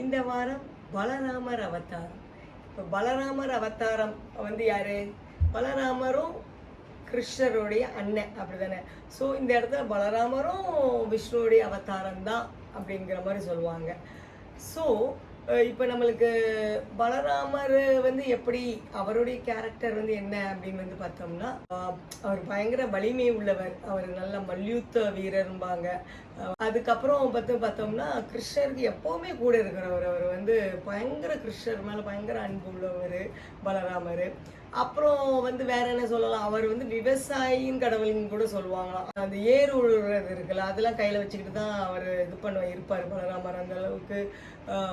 இந்த வாரம் பலராமர் அவதாரம். இப்போ பலராமர் அவதாரம் வந்து யார்? பலராமரும் கிருஷ்ணருடைய அண்ணன் அப்படி தானே ஸோ இந்த இடத்துல பலராமரும் விஷ்ணுவுடைய அவதாரம் தான் அப்படிங்கிற மாதிரி சொல்லுவாங்க. ஸோ இப்போ நம்மளுக்கு பலராமர் வந்து எப்படி அவருடைய கேரக்டர் வந்து என்ன அப்படின்னு வந்து பார்த்தோம்னா அவர் பயங்கர வலிமை உள்ளவர். அவர் நல்ல மல்யுத்த வீரர்பாங்க அதுக்கப்புறம் பார்த்து பார்த்தோம்னா கிருஷ்ணருக்கு எப்போவுமே கூட இருக்கிறவர். அவர் வந்து பயங்கர கிருஷ்ணர் மேலே பயங்கர அன்பு உள்ளவர் பலராமர். அப்புறம் வந்து வேற என்ன சொல்லலாம்? அவர் வந்து விவசாயியின் கடவுள்னு கூட சொல்லுவாங்களாம். அந்த ஏர் உழுறது இருக்குல்ல அதெல்லாம் கையில் வச்சுக்கிட்டு தான் அவர் இது பண்ண இருப்பார் பலராமர் அந்த அளவுக்கு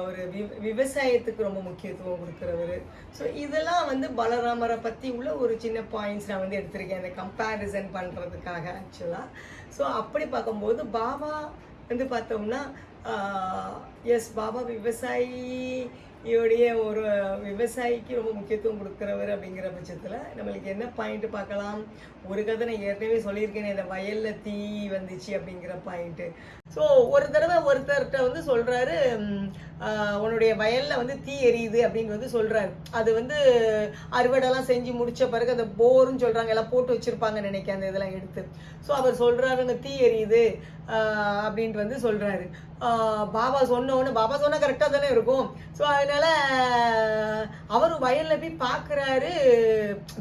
ஒரு வி விவசாயத்துக்கு ரொம்ப முக்கியத்துவம் கொடுக்குறவர். ஸோ இதெல்லாம் வந்து பலராமரை பற்றி உள்ள ஒரு சின்ன பாயிண்ட்ஸ் நான் வந்து எடுத்திருக்கேன். அந்த கம்பேரிசன் பண்ணுறதுக்காக ஆக்சுவலாக ஸோ அப்படி பார்க்கும்போது பாபா வந்து பார்த்தோம்னா எஸ் பாபா விவசாயி இவருடைய ஒரு விவசாயிக்கு ரொம்ப முக்கியத்துவம் கொடுக்குறவர் அப்படிங்கிற பட்சத்தில் நம்மளுக்கு என்ன பாயிண்ட் பார்க்கலாம்? ஒரு கதை நான் ஏற்கனவே சொல்லியிருக்கேனே இந்த வயலில் தீ வந்துச்சு அப்படிங்கிற பாயிண்ட்டு ஸோ ஒரு தடவை ஒருத்தர்கிட்ட வந்து சொல்கிறாரு உன்னுடைய வயலில் வந்து தீ எரியுது அப்படின்னு வந்து சொல்கிறாரு அது வந்து அறுவடைலாம் செஞ்சு முடிச்ச பிறகு அந்த போர்னு சொல்கிறாங்க எல்லாம் போட்டு வச்சுருப்பாங்கன்னு நினைக்க அந்த இதெல்லாம் எடுத்து. ஸோ அவர் சொல்கிறாருங்க தீ எரியுது அப்படின்ட்டு வந்து சொல்கிறாரு பாபா சொன்னோன்னு பாபா சொன்னால் கரெக்டாக தானே இருக்கும். ஸோ அதனால அவர் வயலில் போய் பார்க்குறாரு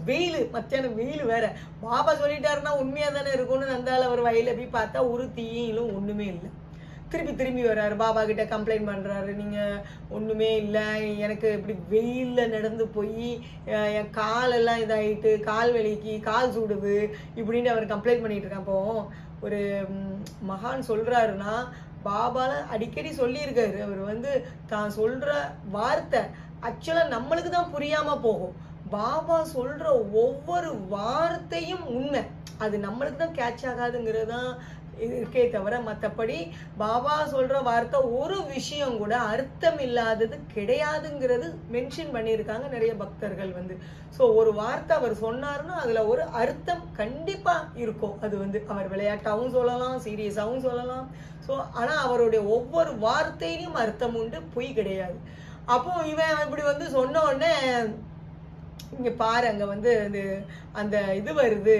வெயில் மத்தியானம் வெயில் வேற. பாபா சொல்லிட்டாருன்னா உண்மையாக தானே இருக்கும்னு நந்தால அவர் வயலில் போய் பார்த்தா ஒரு தீயிலும் ஒன்றுமே இல்லை. திருப்பி திரும்பி வர்றாரு பாபா கிட்ட கம்ப்ளைண்ட் பண்ணுறாரு நீங்கள் ஒன்றுமே இல்லை எனக்கு இப்படி வெயிலில் நடந்து போய் என் காலெல்லாம் இதாயிட்டு கால் வலிக்கு கால் சூடுது இப்படின்னு அவர் கம்ப்ளைண்ட் பண்ணிகிட்டு இருக்கான். அப்போ ஒரு மகான் சொல்கிறாருன்னா பாபால அடிக்கடி சொல்லியிருக்காரு. அவர் வந்து தான் சொல்ற வார்த்தை ஆக்சுவலா நம்மளுக்கு தான் புரியாம போகும். பாபா சொல்ற ஒவ்வொரு வார்த்தையும் உண்மை. அது நம்மளுக்கு தான் கேட்ச் ஆகாதுங்கிறது தான் இருக்கே தவிர மற்றபடி பாபா சொல்கிற வார்த்தை ஒரு விஷயம் கூட அர்த்தம் இல்லாதது கிடையாதுங்கிறது மென்ஷன் பண்ணியிருக்காங்க நிறைய பக்தர்கள் வந்து. ஸோ ஒரு வார்த்தை அவர் சொன்னார்னா அதில் ஒரு அர்த்தம் கண்டிப்பாக இருக்கும். அது வந்து அவர் விளையாட்டாகவும் சொல்லலாம் சீரியஸாகவும் சொல்லலாம். ஸோ ஆனால் அவருடைய ஒவ்வொரு வார்த்தையிலும் அர்த்தம் உண்டு பொய் கிடையாது. அப்போ இவன் இப்படி வந்து சொன்ன உடனே இங்க பாரு அங்க வந்து அந்த அந்த இது வருது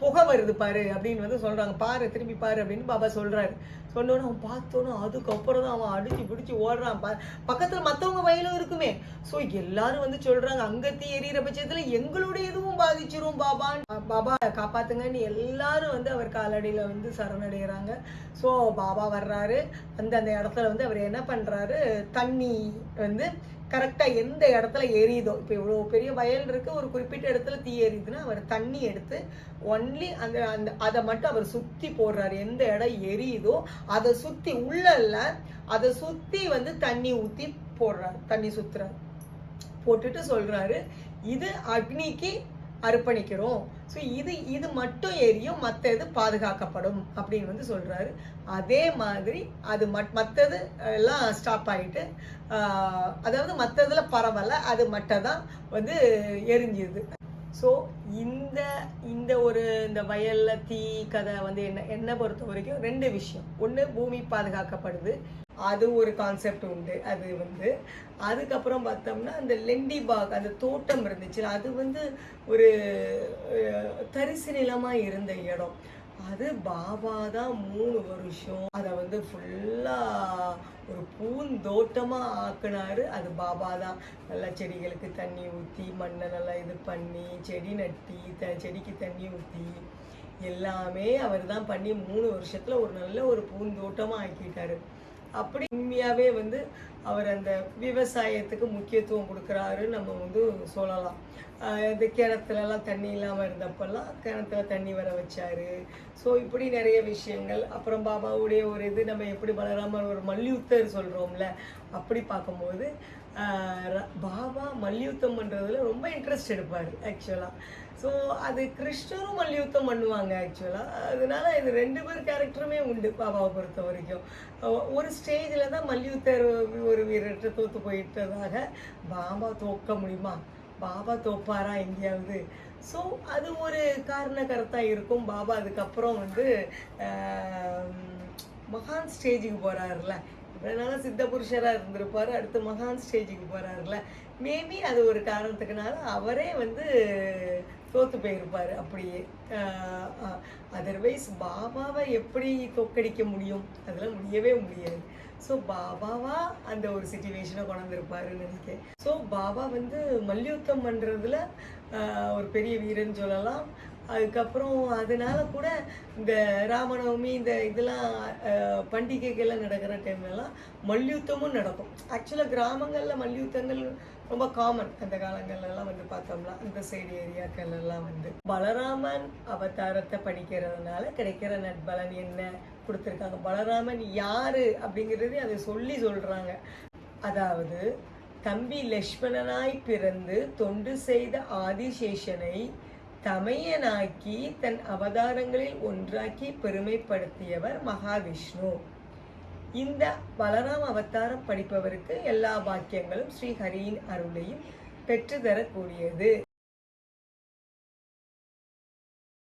புகை வருது பாரு அப்படின்னு வந்து சொல்றாங்க. பாரு திரும்பி பாரு அப்படின்னு பாபா சொல்றாரு. சொன்னோன்னு அவன் பார்த்தோன்னு அதுக்கப்புறம் தான் அவன் அடிச்சு பிடிச்சி ஓடுறான் பா பக்கத்துல மத்தவங்க வயலும் இருக்குமே. ஸோ எல்லாரும் வந்து சொல்றாங்க அங்க தீ எரியிற பட்சத்துல எங்களுடைய இதுவும் பாதிச்சிரும் பாபா. பாபா காப்பாத்துங்கன்னு எல்லாரும் வந்து அவர் காலடியில வந்து சரணடைகிறாங்க. ஸோ பாபா வர்றாரு. அந்த அந்த இடத்துல வந்து அவர் என்ன பண்றாரு? தண்ணி வந்து கரெக்டாக எந்த இடத்துல எரியுதோ. இப்போ இவ்வளோ பெரிய வயல் இருக்குது ஒரு குறிப்பிட்ட இடத்துல தீ எரியுதுன்னா அவர் தண்ணி எடுத்து ஒன்லி அந்த அந்த அதை மட்டும் அவர் சுற்றி போடுறாரு. எந்த இடம் எரியுதோ அதை சுற்றி உள்ள அதை சுற்றி வந்து தண்ணி ஊற்றி போடுறாரு தண்ணி சுத்துறாரு. போட்டுட்டு சொல்கிறாரு இது அக்னிக்கு அர்ப்பணிக்கிறோம். ஸோ இது இது மட்டும் எரியும் மற்ற இது பாதுகாக்கப்படும் அப்படின்னு வந்து சொல்றாரு. அதே மாதிரி அது மட் மற்றது எல்லாம் ஸ்டாப் ஆயிட்டு ஆஹ், அதாவது மற்றதில் பரவாயில்ல அது மட்டும் தான் வந்து எரிஞ்சிருது ஸோ இந்த இந்த ஒரு இந்த வயல்ல தீ கதை வந்து என்ன என்னை பொறுத்த வரைக்கும் ரெண்டு விஷயம். ஒன்று பூமி பாதுகாக்கப்படுது. அது ஒரு கான்செப்ட் உண்டு. அது வந்து அதுக்கப்புறம் பார்த்தோம்னா அந்த லெண்டி பாக் அந்த தோட்டம் இருந்துச்சு. அது வந்து ஒரு தரிசு நிலமாக இருந்த இடம். அது பாபா தான் மூணு வருஷம் அதை வந்து ஃபுல்லா ஒரு பூந்தோட்டமா ஆக்குனாரு. அது பாபா தான் நல்லா செடிகளுக்கு தண்ணி ஊற்றி மண்ணை நல்லா இது பண்ணி செடி நட்டி த செடிக்கு தண்ணி ஊற்றி எல்லாமே அவர் தான் பண்ணி மூணு வருஷத்துல ஒரு நல்ல ஒரு பூந்தோட்டமா ஆக்கிட்டாரு. அப்படி உண்மையாவே வந்து அவர் அந்த விவசாயத்துக்கு முக்கியத்துவம் கொடுக்குறாரு நம்ம வந்து சொல்லலாம். இந்த கிணத்துலலாம் தண்ணி இல்லாமல் இருந்தப்பெல்லாம் கிணத்துல தண்ணி வர வச்சாரு. ஸோ இப்படி நிறைய விஷயங்கள். அப்புறம் பாபாவுடைய ஒரு இது நம்ம எப்படி வளராமல் ஒரு மல்யுத்தர் சொல்கிறோம்ல அப்படி பார்க்கும்போது ர- பாபா மல்யுத்தம் பண்ணுறதுல ரொம்ப இன்ட்ரெஸ்ட் எடுப்பார் ஆக்சுவலாக ஸோ அது கிருஷ்ணரும் மல்யுத்தம் பண்ணுவாங்க ஆக்சுவலாக அதனால இது ரெண்டு பேர் கேரக்டருமே உண்டு பாபாவை பொறுத்த வரைக்கும். ஒரு ஸ்டேஜில் தான் மல்யுத்தர் ஒரு வீரர்கிட்ட தோற்று போயிட்டதாக பாபா தோக்க முடியுமா? பாபா தோப்பாரா எங்கேயாவது ஸோ அது ஒரு காரண கருத்தாக இருக்கும். பாபா அதுக்கப்புறம் வந்து மகான் ஸ்டேஜுக்கு போகிறாருல இவ்வளோ சித்த புருஷராக இருந்திருப்பார். அடுத்து மகான் ஸ்டேஜுக்கு போகிறாருல மேபி அது ஒரு காரணத்துக்குனால அவரே வந்து தோத்து போயிருப்பாரு அப்படியே. அதர்வைஸ் பாபாவை எப்படி தோக்கடிக்க முடியும்? அதெல்லாம் முடியவே முடியாது. ஸோ பாபாவா அந்த ஒரு சுச்சுவேஷனை கொண்டாந்திருப்பாருன்னு நினைக்கிறேன். ஸோ பாபா வந்து மல்யுத்தம் பண்ணுறதுல ஒரு பெரிய வீரன் சொல்லலாம். அதுக்கப்புறம் அதனால கூட இந்த ராமநவமி இந்த இதெல்லாம் பண்டிகைகள்லாம் நடக்கிற டைம்லலாம் மல்யுத்தமும் நடக்கும். ஆக்சுவலாக கிராமங்களில் மல்யுத்தங்கள் ரொம்ப காமன் அந்த காலங்கள்லாம் வந்து பார்த்தோம்னா இந்த சைடு ஏரியாக்கள் எல்லாம் வந்து பலராமன் அவதாரத்தை படிக்கிறதுனால கிடைக்கிற நட்பலன் என்ன கொடுத்துருக்காங்க? பலராமன் யாரு அப்படிங்கிறது அதை சொல்லி சொல்றாங்க. அதாவது தம்பி லக்ஷ்மணனாய் பிறந்து தொண்டு செய்த ஆதிசேஷனை தமையனாக்கி தன் அவதாரங்களில் ஒன்றாக்கி பெருமைப்படுத்தியவர் மகாவிஷ்ணு. இந்த பலராம் அவதாரம் படிப்பவருக்கு எல்லா பாக்கியங்களும் ஸ்ரீஹரியின் அருளையும் பெற்றுத்தரக்கூடியது